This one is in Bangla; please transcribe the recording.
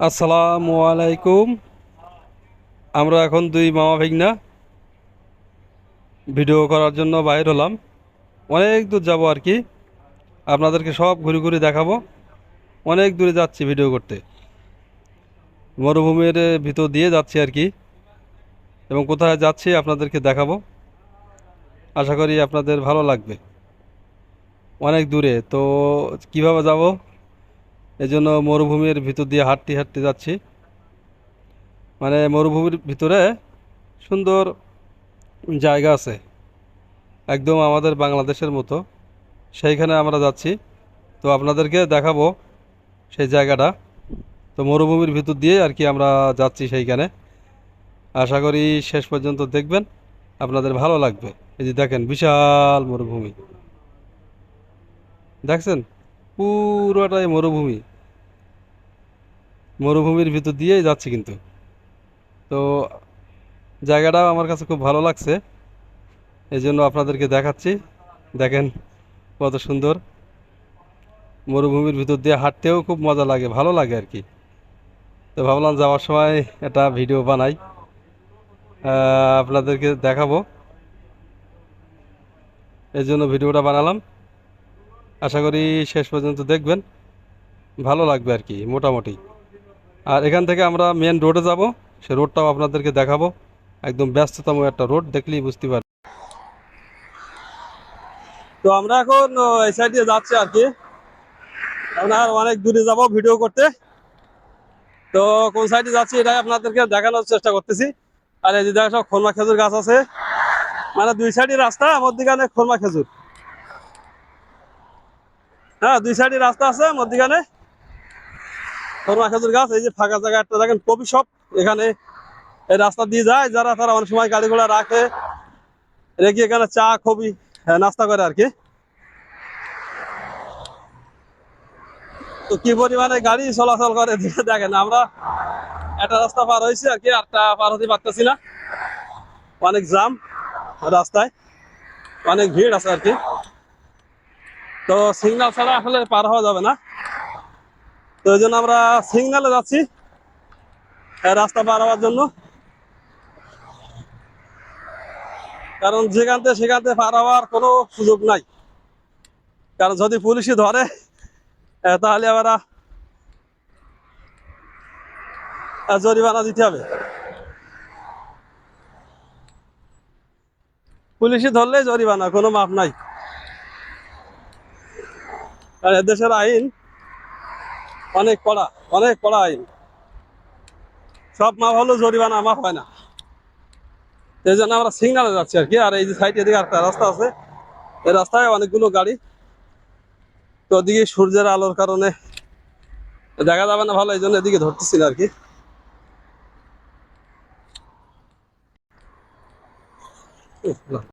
আসসালামু আলাইকুম। আমরা এখন দুই মামা ভিগনা ভিডিও করার জন্য বাইর হলাম। অনেক দূর যাব আর কি। আপনাদেরকে সব ঘুরে ঘুরে দেখাবো। অনেক দূরে যাচ্ছি ভিডিও করতে। মরুভূমির ভিতর দিয়ে যাচ্ছি আর কি। এবং কোথায় যাচ্ছি আপনাদেরকে দেখাবো। আশা করি আপনাদের ভালো লাগবে। অনেক দূরে। তো কীভাবে যাব? এই জন্য মরুভূমির ভিতর দিয়ে হাঁটতে হাঁটতে যাচ্ছি। মানে মরুভূমির ভিতরে সুন্দর জায়গা আছে। একদম আমাদের বাংলাদেশের মতো। সেইখানে আমরা যাচ্ছি। তো আপনাদেরকে দেখাবো সেই জায়গাটা। তো মরুভূমির ভিতর দিয়ে আর কি আমরা যাচ্ছি সেইখানে। আশা করি শেষ পর্যন্ত দেখবেন। আপনাদের ভালো লাগবে। এই যে দেখেন, বিশাল মরুভূমি। দেখছেন? পুরোটাই মরুভূমি। মরুভূমির ভিতর দিয়েই যাচ্ছি কিন্তু। তো জায়গাটাও আমার কাছে খুব ভালো লাগছে। এই জন্য আপনাদেরকে দেখাচ্ছি। দেখেন কত সুন্দর। মরুভূমির ভিতর দিয়ে হাঁটতেও খুব মজা লাগে, ভালো লাগে আর কি। তো ভাবলাম যাওয়ার সময় একটা ভিডিও বানাই। আপনাদেরকে দেখাবো। এই জন্য ভিডিওটা বানালাম। আশা করি শেষ পর্যন্ত দেখবেন। ভালো লাগবে আর কি, মোটামুটি। আর এখান থেকে আমরা মেন রোডে যাব। সে রোডটাও আপনাদেরকে দেখাবো। একদম ব্যস্ততম একটা রোড দেখলেই বুঝতে পারবেন। তো আমরা এখন এই সাইডে যাচ্ছি আর কি। আপনার অনেক দূরে যাব ভিডিও করতে। তো কোন সাইডে যাচ্ছি এটাই আপনাদেরকে দেখানোর চেষ্টা করতেছি। আর এই যে দেখা সব খোলমা খেজুর গাছ আছে। মানে দুই সাইডে রাস্তা, মধ্যিখানে খোলমা খেজুর। হ্যাঁ দুই সাইডে রাস্তা আছে, মধ্যিখানে। খোলমা খেজুর গাছ এই যে ফাঁকা জায়গা একটা দেখেন কপি শপ এখানে এই রাস্তা দিয়ে যায় যারা তারা অনেক সময় গাড়ি ঘোড়া রাখে রেখে এখানে চা কবি হ্যাঁ, নাস্তা করে আর কি। তো কি পরিমাণে গাড়ি চলাচল করে দেখেন আমরা একটা রাস্তা পার হয়েছি আর কি আরটা পার হতে পারতেছি না। অনেক জাম রাস্তায় অনেক ভিড় আছে আর কি। তো সিগন্যাল ছাড়া আসলে পার হওয়া যাবে না। তো এই জন্য আমরা সিগন্যালে যাচ্ছি রাস্তা পার হওয়ার জন্য। কারণ যেখান থেকে সেখান থেকে পার হওয়ার কোনো সুযোগ নাই। কারণ যদি পুলিশে ধরে তাহলে আবার জরিমানা দিতে হবে। পুলিশে ধরলে জরিমানা, কোনো মাপ নাই। আর দেশের আইন অনেক কড়া অনেক কড়া আইন। সব মাপ হলেও জরিমানা মাপ হয় না। এই জন্য আমরা সিগনালে যাচ্ছি আর কি, আর এই যে সাইডে এদিকে একটা রাস্তা আছে, এই রাস্তায় অনেকগুলো গাড়ি। তো ওদিকে সূর্যের আলোর কারণে দেখা যাবে না ভালো, এই জন্য এদিকে ধরতেছি না আর কি।